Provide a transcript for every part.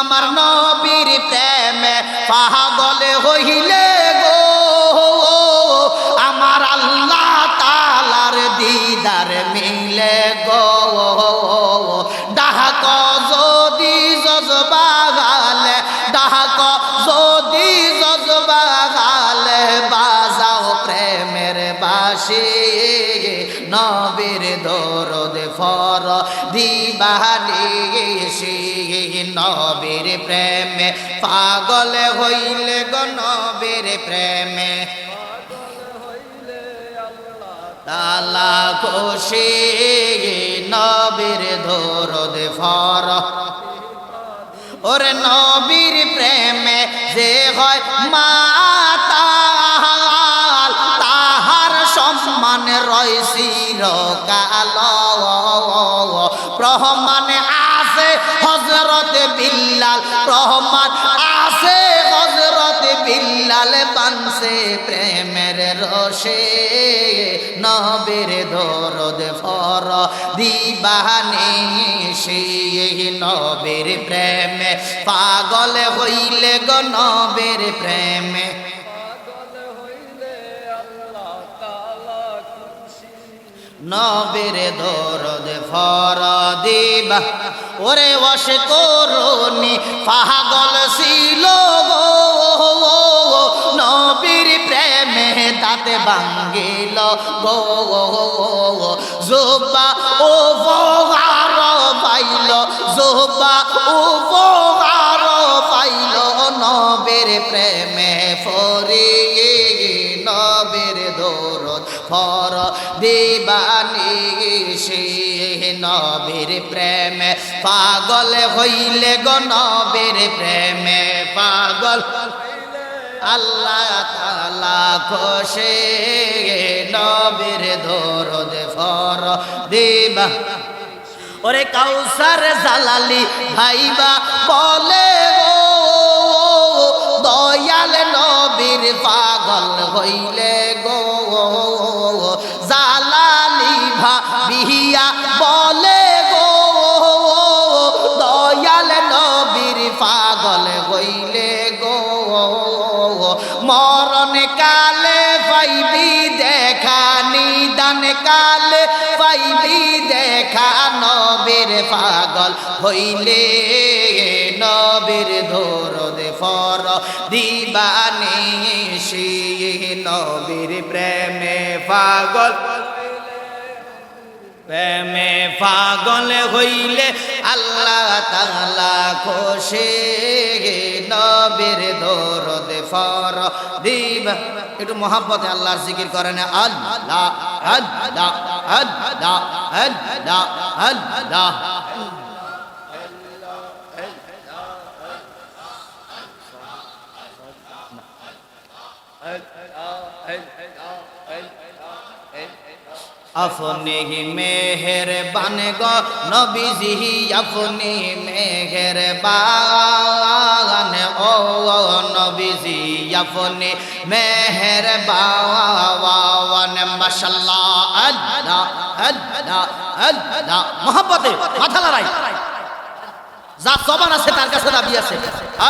আমার নবীর প্রেমে পাগল হইলে গো। আমার আল্লাহ তালার দিদার মিলে গো। ডাক যদি জজবাগালে বাজাও নবীর দরদ ফর দিবানি সে নবীর প্রেমে, পাগল হইলে গো নবীর প্রেমে। তালা খুশি নবীর দরদ ফর। ওরে নবীর প্রেমে যে হয় মাতাল তাহার সম্মান রয়েছি কাল প্রহমান আছে হজরত বিল্লাল প্রহমান আছে হজরত বিল্লাল পানসে প্রেমের রসে নবীর দরদ ফর দিবানে সে নবীর প্রেমে। পাগল হইলে গো নবীর প্রেমে। নবীর দরদ ফর দিবা। ওরে বসে করুনি, পাগল গো। নবীর প্রেমে তাতে বাঙ্গিল জোবা ও বগার পাইল জোবা ও বগার পাইল। নবীর প্রেমে ফরি নবীর দৌরত ফর দিবানি সে নবীর প্রেমে। পাগল হইলে গো নবীর প্রেমে। পাগল আল্লাহ তালা খোশে নবীর দরদ ফর দিবা। ওরে কাউসার জালালি ভাইবা বলে দয়াল নবীর পাগল হইলে গো মরণ কালে পাইবি দেখা, নিদান কালে পাইবি দেখা, নবীর পাগল হইলে নবীর ধরদ ফর দিবানি সে নবীর প্রেমে পাগল। প্রেমে পাগল হইলে আল্লাহ তালা খোশে। নবীর দরদ ফর দিবা একটু মহাব্বতে আল্লাহর জিকির করেন। আল্লাহ আল্লাহ আল্লাহ আল্লাহ আল্লাহ। আপনি মেহের বান গো, নবীজি আপনি মেহের বান ও নবীজি, আপনি মেহের বাওয়ান মাশাল্লাহ আল্লাহ আল্লাহ আল্লাহ। মোহাম্মতে মাথা লড়াই যা জবান আছে তার কাছে দাবি আছে।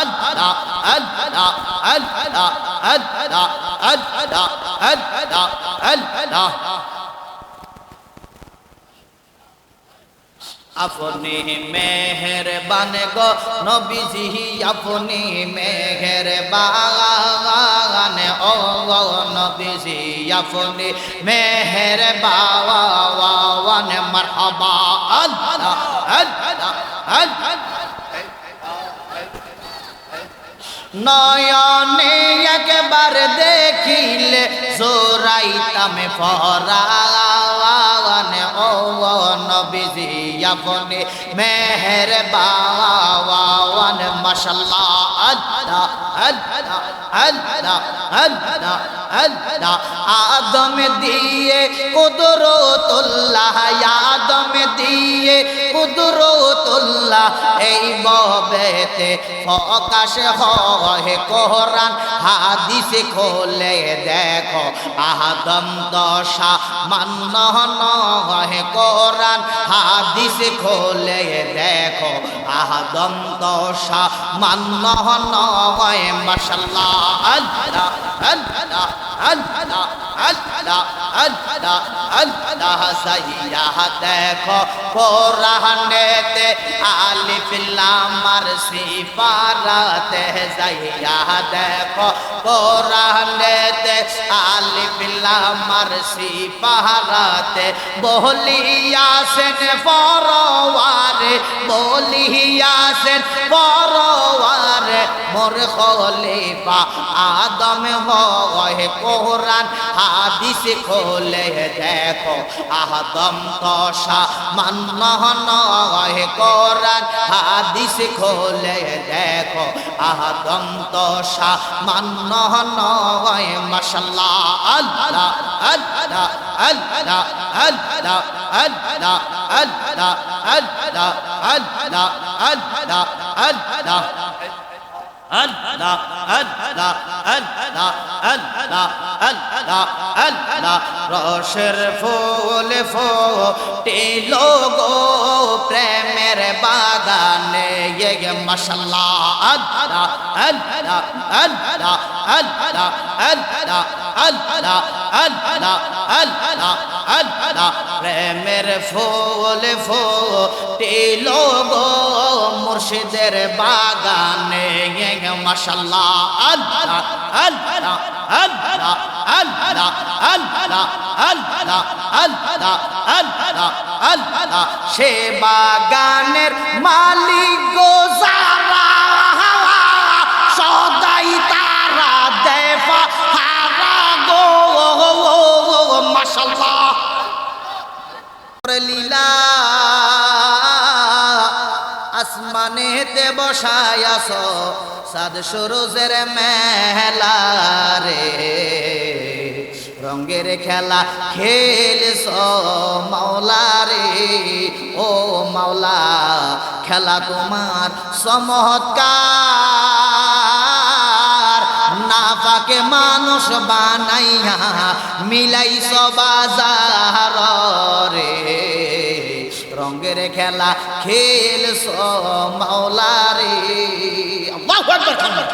আল্লাহ আল্লাহ আল্লাহ আল্লাহ আল্লাহ আল্লাহ আল্লাহ। আপনি মেহেরবান গো নবীজি, আপনি মেহেরবান। ও নবীজি, আপনি মেহেরবান। মারহাবা, আল্লাহ আল্লাহ নয়নে একবার দেখিলে জোরাইতামে ফরাওয়ান ও নবীজি, আপনি মেহের বাওয়ান মাশাল্লাহ আল্লাহ আল্লাহ আল্লাহ আল্লাহ আল্লাহ আদম দিয়ে কুদরতুল্লাহ, আদম দিয়ে কুদরতুল্লাহ এই ববেতে ফকাশ হয় কোরআন, হাদিস খোলে দেখো। আদম দশা মান্য নয় কোরআন, হাদিস খোলে দেখো। আদম দশা সামান্য নয়, মাশাল্লাহ আল্লাহ আল্লাহ আল্লাহ। আল্লাহ আল্লাহ আল্লাহ সাইয়া দেখো কোরআনেতে আলিফ লাম আর সিফারাতে যাইয়া দেখো কোরআনেতে আলিফ লাম আর সিফারাতে বলিয়াছেন পরওয়ারে বলিয়াছেন পরওয়ারে মোর খলিফা আদম হয় কোরআন, হাদিস খোলে দেখো। আদম তসা মান্য নয় কোরআন, হাদিস খোলে দেখো। আদম তসা মান্য নয় মাশাল্লাহ আল্লাহ আল্লাহ আল্লাহ আল্লাহ আল্লাহ আল্লাহ আল্লাহ আল্লাহ আল্লাহ আল্লাহ। আল্লাহ আল্লাহ আল্লাহ আল্লাহ আল্লাহ আল্লাহ রসের ফুল ফুটিল গো প্রেমের বাগানে ইয়ে মশাল্লাহ। আল্লাহ আল্লাহ আল্লাহ আল্লাহ আল্লাহ আল্লাহ আল্লাহ আল্লাহ প্রেমের ফুল ফুটিল গো মুর্শিদের বাগানে। মাশাল্লাহ আল্লাহ আল্লাহ আল্লাহ আল্লাহ আল্লাহ আল্লাহ আল্লাহ আল্লাহ আল্লাহ। সে বাগানের মালিক গো আসমানেতে বসায়াস সাদ সরোজের মেলা রে। রঙ্গের খেলা খেলছ মাওলা রে। ও মাওলা, খেলা তোমার চমৎকার। না পাকে মানুষ বানাইয়া মিলাইছ বাজার রে। রঙ্গের খেলা খেলছ মাওলা রে আল্লাহু আকবার। কান্না।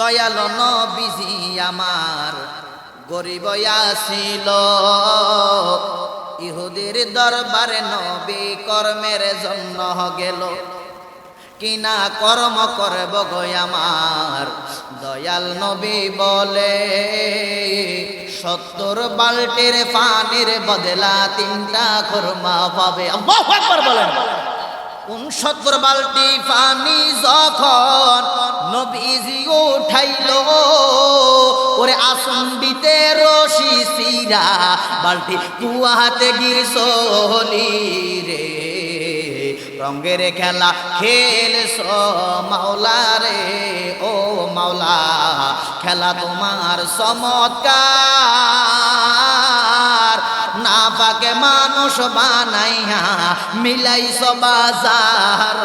দয়াল নবীজি আমার গরিব আসিল ইহুদির দরবারে নবী কর্মের জন্য গেল। কিনা কর্ম করব গো আমার দয়াল নবী বলে, সত্তর বাল্টির পানির বদলা তিনটা খরমা পাবে। বলেন। কোন সত্তর বালতি পানি যখন নবীজি উঠাইল, ওরে আসন্দিতে রশি সিরা বালতি কুয়াতে গিরসলি রে। রঙ্গের খেলা খেলছ মাওলা রে, ও মাওলা। খেলা তোমার চমৎকার। না পাকে মানুষ বানাইয়া মিলাইছ বাজার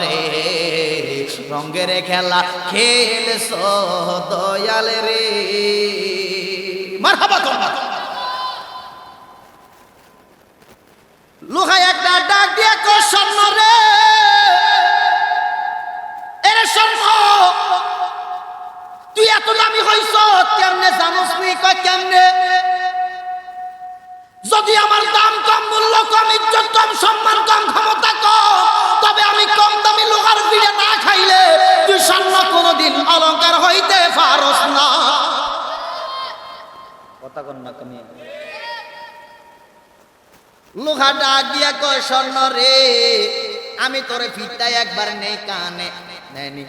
রে। রঙ্গের খেলা খেলছ দয়াল রে। মারহাবা ডাক দিয়ে কো স্বর্ণ রে। এরে স্বর্ণ, তুই এত দামি হইছ, কেমনে জানোস নি? কয়, কেমনে? যদি আমার দাম কম, মূল্য কম, ইজ্জত কম, সম্মান কম, ক্ষমতা কম, তবে আমি কম দামি লোহার ভিড়ে না খাইলে তুই স্বর্ণ কোনোদিন অলংকার হইতে পারস না। কথা কন না কমিয়ে লোহা ডাক দিয়া কয়, স্বর্ণ রে, আমি তোরে ফিরটাই একবার নেই কানে। নেয়নি।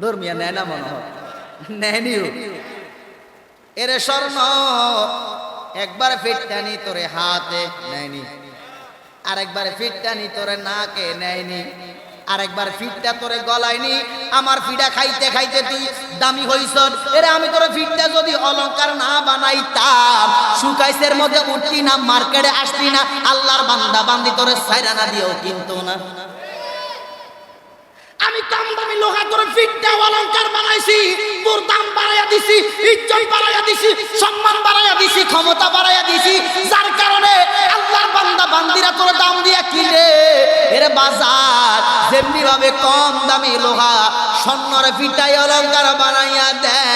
ধর্মিয়া নেয় না মনে হয়। নেয়নি এরে স্বর্ণ, একবার ফিরটানি তোরে হাতে। নেয়নি। আরেকবার ফিরটানি তোরে নাকে। নেয়নি। আরেকবার ফিটটা তোরে গলায়নি। আমার ফিডা খাইতে খাইতে তুই দামি হইছ এরে আমি তোরে ফিটটা যদি অলংকার না বানাইতাম সুকাইসের মধ্যে উঠতি না, মার্কেটে আসতি না, আল্লাহর বান্দা বান্দি তোরে সাইরা না দিও কিন্তু না। আমি কম দামি লোহা করে ফিটটা অলংকার বানাইছি, তোর দাম বাড়াইয়া দিছি, ইজ্জত বাড়াইয়া দিছি, সম্মান বাড়াইয়া দিছি, ক্ষমতা বাড়াইয়া দিছি। যার কারণে আল্লাহ আল্লাহর বান্দা বান্দিরা তোর দাম বাজার যেমনি ভাবে কম দামি লোহা স্বর্ণরে ফিটাই অলঙ্কার বানাইয়া দেয়।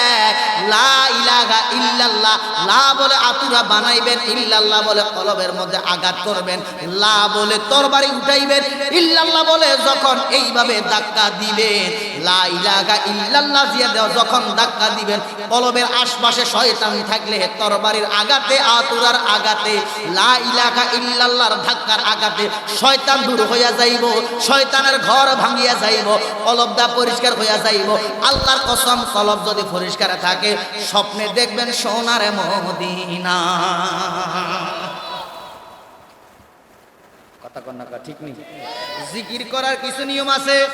লা ইলাহা ইল্লাল্লাহ। লা বলে আতুরা বানাইবেন, ইল্লাল্লাহ বলে কলবের মধ্যে আঘাত করবেন। লা বলে তরবারি উঠাইবেন, ইল্লাল্লাহ বলে যখন এইভাবে ধাক্কা দিবেন। লা ইল্লাল্লাহ যখন ধাক্কা দিবেন, কলবের আশপাশে শয়তান থাকলে তরবারির আঘাতে, আতুরার আঘাতে, লা ইলাহা ইল্লাল্লাহর ধাক্কার আঘাতে শয়তান দূর হইয়া যাইব, শয়তানের ঘর ভাঙিয়া যাইব কলবদা পরিষ্কার হইয়া যাইব। আল্লাহর কসম কলব যদি পরিষ্কার থাকে স্বপ্নে দেখবেন সোনার মদিনা। কথা কন্যা ঠিক নেই। জিকির করার কিছু নিয়ম আছে।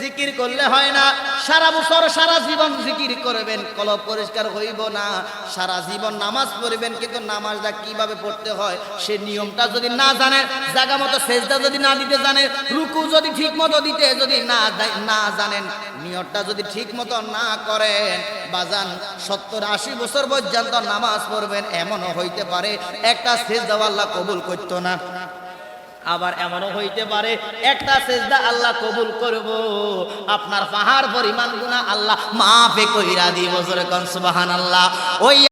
জিকির করলে হয় না। সারা বছর সারা জীবন জিকির করবেন, কলব পরিষ্কার হইব না। সারা জীবন নামাজ পড়বেন, কিন্তু নামাজটা কীভাবে পড়তে হয়, সে নিয়মটা যদি না জানেন জায়গা মতো সেজদা যদি না দিতে জানেন রুকু যদি ঠিক মতো দিতে যদি না না জানেন নিয়মটা যদি ঠিক মতো না করেন, বাজান, সত্তর আশি বছর পর্যন্ত নামাজ পড়বেন, এমনও হইতে পারে, একটা সেজদা আল্লাহ কবুল করতো না। আবার এমনও হইতে পারে, একটা সেজদা আল্লাহ কবুল করব। আপনার পাহাড় পরিমাণ গুণা আল্লাহ মাফে কইরা দিব বছরে কনসুবাহান আল্লাহ ওই